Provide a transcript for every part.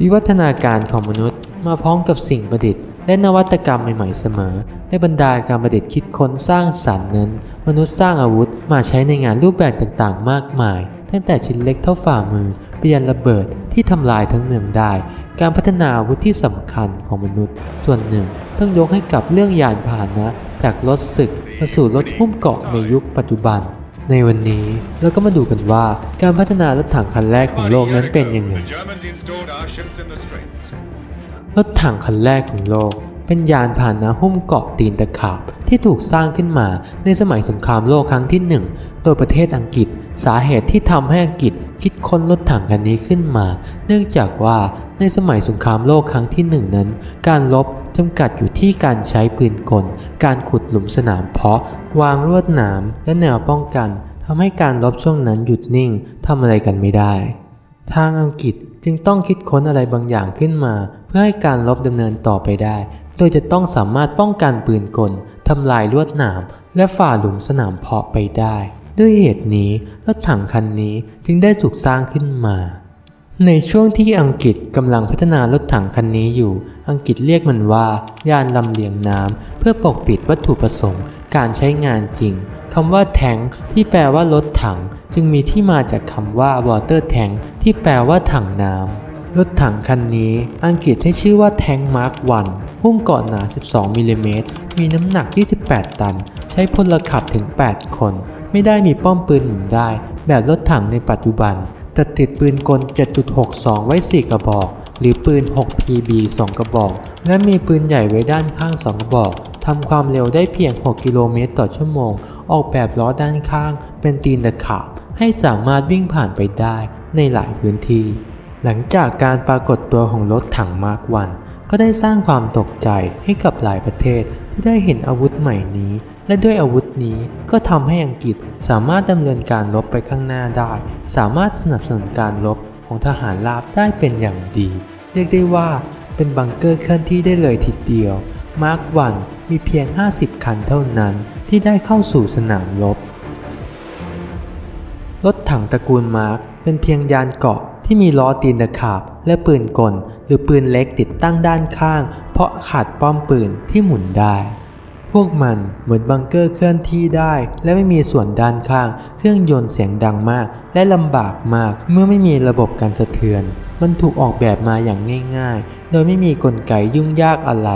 วิวัฒนาการของมนุษย์มาพร้อมกับสิ่งประดิษฐ์และนวัตกรรมใหม่ๆเสมอ ในบรรดาการประดิษฐ์คิดค้นสร้างสรรค์นั้น มนุษย์สร้างอาวุธมาใช้ในงานรูปแบบต่างๆ มากมาย ตั้งแต่ชิ้นเล็กเท่าฝ่ามือไปยันระเบิดที่ทำลายทั้งเมืองได้ การพัฒนาอาวุธที่สำคัญของมนุษย์ ส่วนหนึ่งต้องยกให้กับเรื่องยานพาหนะ จากรถศึกมาสู่รถหุ้มเกาะในยุคปัจจุบัน ในวันนี้เราก็มาดูกันว่าการพัฒนารถถังคันแรกของโลกนั้นเป็นยังไง The Germans installed our ships in the straits. รถถังคันแรกของโลก เป็นยานพาหนะหุ้มเกราะตีนตะขาบที่ถูกสร้างขึ้นมาในสมัยสงครามโลกครั้งที่หนึ่งโดยประเทศอังกฤษ สาเหตุที่ทำให้อังกฤษคิดค้นรถถังคันนี้ขึ้นมา เนื่องจากว่าในสมัยสงครามโลกครั้งที่หนึ่งนั้น การรบ จำกัดอยู่ที่การใช้ปืนกล การขุดหลุมสนามเพาะ วางลวดหนามและแนวป้องกันทำให้การรบช่วงนั้นหยุดนิ่งทำอะไรกันไม่ได้ ทางอังกฤษจึงต้องคิดค้นอะไรบางอย่างขึ้นมา เพื่อให้การรบดำเนินต่อไปได้ โดยจะต้องสามารถป้องกันปืนกลทำลายลวดหนามและฝ่าหลุมสนามเพาะไปได้ ด้วยเหตุนี้รถถังคันนี้จึงได้ถูกสร้างขึ้นมา ในช่วงที่อังกฤษกำลังพัฒนารถถังคันนี้อยู่ อังกฤษเรียกมันว่า ยานลำเลียงน้ำเพื่อปกปิดวัตถุประสงค์ การใช้งานจริงคำว่าแทงที่แปลว่ารถถัง จึงมีที่มาจากคำว่า water tank ที่แปลว่าถังน้ำรถถังคันนี้ อังกฤษให้ชื่อว่าแทงมาร์ควันหุ้มเกาะหนา 12มิลลิเมตรมีน้ำหนัก 28 ตัน ใช้พลขับถึง 8 คน ไม่ได้มีป้อมปืนหมุนได้ แบบรถถังในปัจจุบัน แต่ติดปืนกล 7.62 ไว้ 4 กระบอก หรือปืน 6 PB 2 กระบอก และมีปืนใหญ่ไว้ด้านข้าง 2 กระบอกทำความเร็วได้เพียง 6 กิโลเมตรต่อชั่วโมง ออกแบบล้อด้านข้าง เป็นตีนตะขาบให้สามารถวิ่งผ่านไปได้ในหลายพื้นที่ หลังจากการปรากฏตัวของรถถังมาร์กวัน ก็ได้สร้างความตกใจให้กับหลายประเทศที่ได้เห็นอาวุธใหม่นี้ และด้วยอาวุธนี้ก็ทำให้อังกฤษสามารถดำเนินการรบไปข้างหน้าได้ สามารถสนับสนุนการรบของทหารราบได้เป็นอย่างดี เรียกได้ว่าเป็นบังเกอร์เคลื่อนที่ได้เลยทีเดียวมาร์กวันมีเพียง 50 คันเท่านั้นที่ได้เข้าสู่สนามรบ รถถังตระกูลมาร์กเป็นเพียงยานเกาะที่มีล้อตีนตะขาบ และปืนกล หรือปืนเล็กติดตั้งด้านข้าง เพราะขาดป้อมปืนที่หมุนได้ พวกมันเหมือนบังเกอร์เคลื่อนที่ได้ และไม่มีส่วนด้านข้าง เครื่องยนต์เสียงดังมาก และลำบากมาก เมื่อไม่มีระบบการสะเทือน มันถูกออกแบบมาอย่างง่าย ๆ โดยไม่มีกลไกยุ่งยากอะไร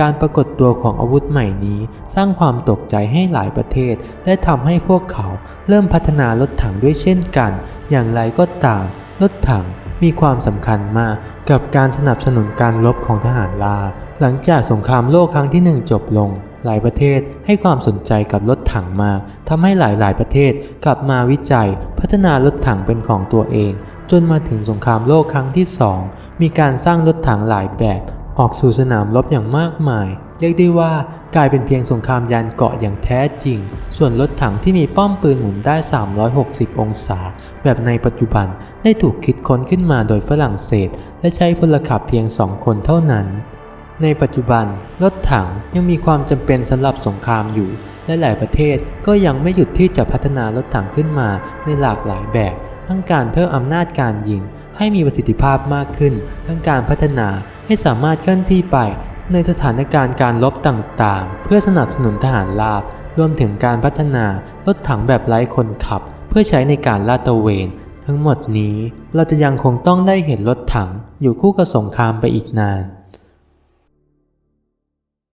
การปรากฏตัวของอาวุธใหม่นี้ สร้างความตกใจให้หลายประเทศ และทำให้พวกเขาเริ่มพัฒนารถถังด้วยเช่นกัน อย่างไรก็ตาม รถถังมีความสำคัญมากกับการสนับสนุนการรบของทหารราหลังจากสงครามโลกครั้งที่หนึ่งจบลง หลายประเทศให้ความสนใจกับรถถังมากทำให้หลายๆประเทศกลับมาวิจัย พัฒนารถถังเป็นของตัวเอง จนมาถึงสงครามโลกครั้งที่สองมีการสร้างรถถังหลายแบบ ออกสู่สนามรบอย่างมากมาย เรียกได้ว่ากลายเป็นเพียงสงครามยานเกาะอย่างแท้จริง ส่วนรถถังที่มีป้อมปืนหมุนได้ 360 องศา แบบในปัจจุบันได้ถูกคิดค้นขึ้นมาโดยฝรั่งเศส และใช้พลขับเพียงสองคนเท่านั้น ในปัจจุบันรถถังยังมีความจำเป็นสำหรับสงครามอยู่ และหลายประเทศก็ยังไม่หยุดที่จะพัฒนารถถังขึ้นมาในหลากหลายแบบ ทั้งการเพิ่มอำนาจการยิง ให้มีประสิทธิภาพมากขึ้น ทั้งการพัฒนาให้สามารถเคลื่อนที่ไป ในสถานการณ์การรบต่างๆ เพื่อสนับสนุนทหารราบ รวมถึงการพัฒนารถถังแบบไร้คนขับ เพื่อใช้ในการลาดตระเวนทั้งหมดนี้เราจะยังคงต้องได้เห็นรถถังอยู่คู่กับสงครามไปอีกนาน